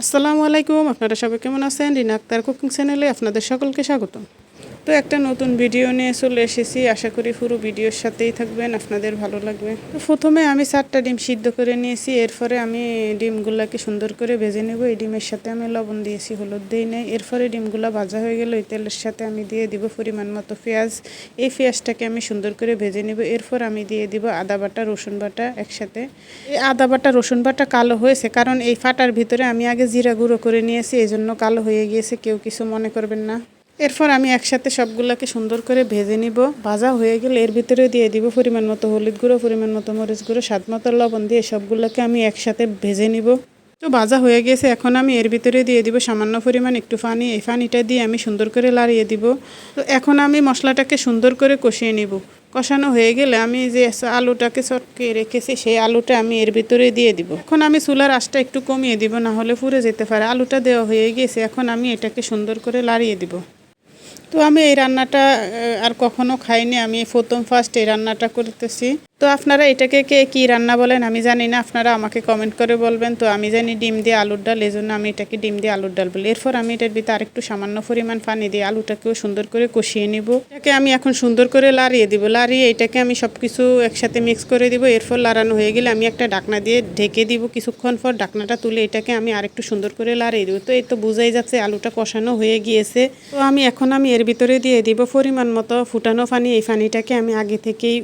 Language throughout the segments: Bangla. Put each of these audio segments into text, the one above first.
আসসালামু আলাইকুম আপনারা সবাই কেমন আছেন? রিনা আক্তার কুকিং চ্যানেলে আপনাদের সকলকে স্বাগতম। তো একটা নতুন ভিডিও নিয়ে চলে এসেছি। আশা করি পুরো ভিডিওর সাথেই থাকবেন, আপনাদের ভালো লাগবে। তো প্রথমে আমি চারটা ডিম সিদ্ধ করে নিয়েছি, এরপরে আমি ডিমগুলাকে সুন্দর করে ভেজে নেব। এই ডিমের সাথে আমি লবণ দিয়েছি, হলুদ দিই নাই। এরপরে ডিমগুলো ভাজা হয়ে গেলে ওই তেলের সাথে আমি দিয়ে দিব পরিমাণ মতো পেঁয়াজ। এই পেঁয়াজটাকে আমি সুন্দর করে ভেজে নেব। এরপর আমি দিয়ে দিব আদা বাটা, রসুন বাটা একসাথে। এই আদা বাটা, রসুন বাটা কালো হয়েছে, কারণ এই ফাটার ভিতরে আমি আগে জিরা গুঁড়ো করে নিয়েছি এই জন্য কালো হয়ে গিয়েছে, কেউ কিছু মনে করবেন না। এরপর আমি একসাথে সবগুলোকে সুন্দর করে ভেজে নিব। ভাজা হয়ে গেলে এর ভিতরে দিয়ে দিব পরিমাণ মতো হলুদ গুঁড়ো, পরিমাণ মতো মরিচ গুঁড়ো, স্বাদ মতো লবণ দিয়ে সবগুলোকে আমি একসাথে ভেজে নিব। তো ভাজা হয়ে গেছে, এখন আমি এর ভিতরে দিয়ে দিব সামান্য পরিমাণ একটু পানি। এই পানিটা দিয়ে আমি সুন্দর করে লাড়িয়ে দিব। তো এখন আমি মশলাটাকে সুন্দর করে কষিয়ে নিব। কষানো হয়ে গেলে আমি যে আলুটাকে চটকে রেখেছি, সেই আলুটা আমি এর ভিতরে দিয়ে দিব। এখন আমি চুলার আঁচটা একটু কমিয়ে দিব, না হলে পুড়ে যেতে পারে। আলুটা দেওয়া হয়ে গিয়েছে এখন আমি এটাকে সুন্দর করে লাড়িয়ে দিব। তো আমি এই রান্নাটা আর কখনো খাইনি। আমি প্রথম ফার্স্ট এই রান্নাটা করতেছি। তো আপনারা এটাকে কে, কী রান্না বলেন আমি জানি না, আপনারা আমাকে কমেন্ট করে বলবেন। তো আমি জানি ডিম দিয়ে আলুর ডাল এই জন্য আমি এটাকে ডিম দিয়ে আলুর ডাল বলি। এরপর আমি এটার ভিতরে আরেকটু সামান্য পরিমাণ পানি দিয়ে আলুটাকেও সুন্দর করে কষিয়ে নিব। এটাকে আমি এখন সুন্দর করে লাড়িয়ে দিব। লাড়িয়ে এটাকে আমি সব কিছু একসাথে মিক্স করে দিব। এরপর লাড়ানো হয়ে গেলে আমি একটা ডাকনা দিয়ে ঢেকে দিব। কিছুক্ষণ পর ডাকনাটা তুলে এটাকে আমি আরেকটু সুন্দর করে লাড়িয়ে দিব। তো এই তো বুঝাই যাচ্ছে আলুটা কষানো হয়ে গিয়েছে। তো আমি এখন আমি এর ভিতরে দিয়ে দিব। পরিমাণ মতো ফুটানো পানি। এই পানিটাকে আমি আগে থেকেই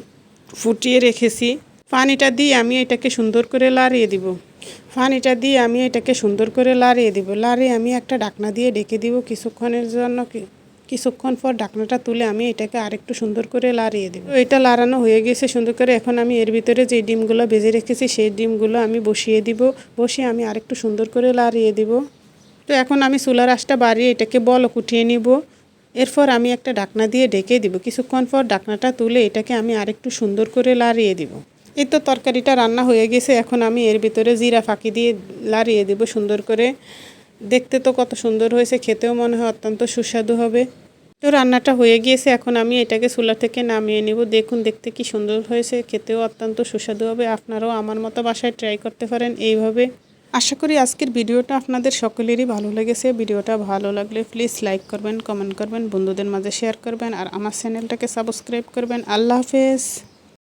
ফুটিয়ে রেখেছি। পানিটা দিয়ে আমি এটাকে সুন্দর করে লাড়িয়ে দিব। পানিটা দিয়ে আমি এটাকে সুন্দর করে লাড়িয়ে দিব। লাড়িয়ে আমি একটা ডাকনা দিয়ে ডেকে দিব কিছুক্ষণের জন্য। কিছুক্ষণ পর ডাকনাটা তুলে আমি এটাকে আরেকটু সুন্দর করে লাড়িয়ে দেবো। এটা লাড়ানো হয়ে গেছে সুন্দর করে। এখন আমি এর ভিতরে যে ডিমগুলো ভেজে রেখেছি সেই ডিমগুলো আমি বসিয়ে দিব। বসিয়ে আমি আরেকটু সুন্দর করে লাড়িয়ে দিব। তো এখন আমি চুলার আঁচটা বাড়িয়ে এটাকে বল উঠিয়ে নিব। এরপর আমি একটা ডাকনা দিয়ে ঢেকে দিব। কিছুক্ষণ পর ডাকনাটা তুলে এটাকে আমি আরেকটু সুন্দর করে লাড়িয়ে দিব। এই তো তরকারিটা রান্না হয়ে গেছে, এখন আমি এর ভিতরে জিরা ফাঁকি দিয়ে লাড়িয়ে দিব সুন্দর করে। দেখতে তো কত সুন্দর হয়েছে, খেতেও মনে হয় অত্যন্ত সুস্বাদু হবে। তো রান্নাটা হয়ে গিয়েছে, এখন আমি এটাকে চুলা থেকে নামিয়ে নিব। দেখুন, দেখতে কি সুন্দর হয়েছে, খেতেও অত্যন্ত সুস্বাদু হবে। আপনারাও আমার মতো বাসায় ট্রাই করতে পারেন এইভাবে। আশা করি আজকের ভিডিওটা আপনাদের সকলেরই ভালো লেগেছে। ভিডিওটা ভালো লাগলে প্লিজ লাইক করবেন কমেন্ট করবেন, বন্ধুদের মাঝে শেয়ার করবেন, আর আমার চ্যানেলটাকে সাবস্ক্রাইব করবেন। আল্লাহ হাফেজ।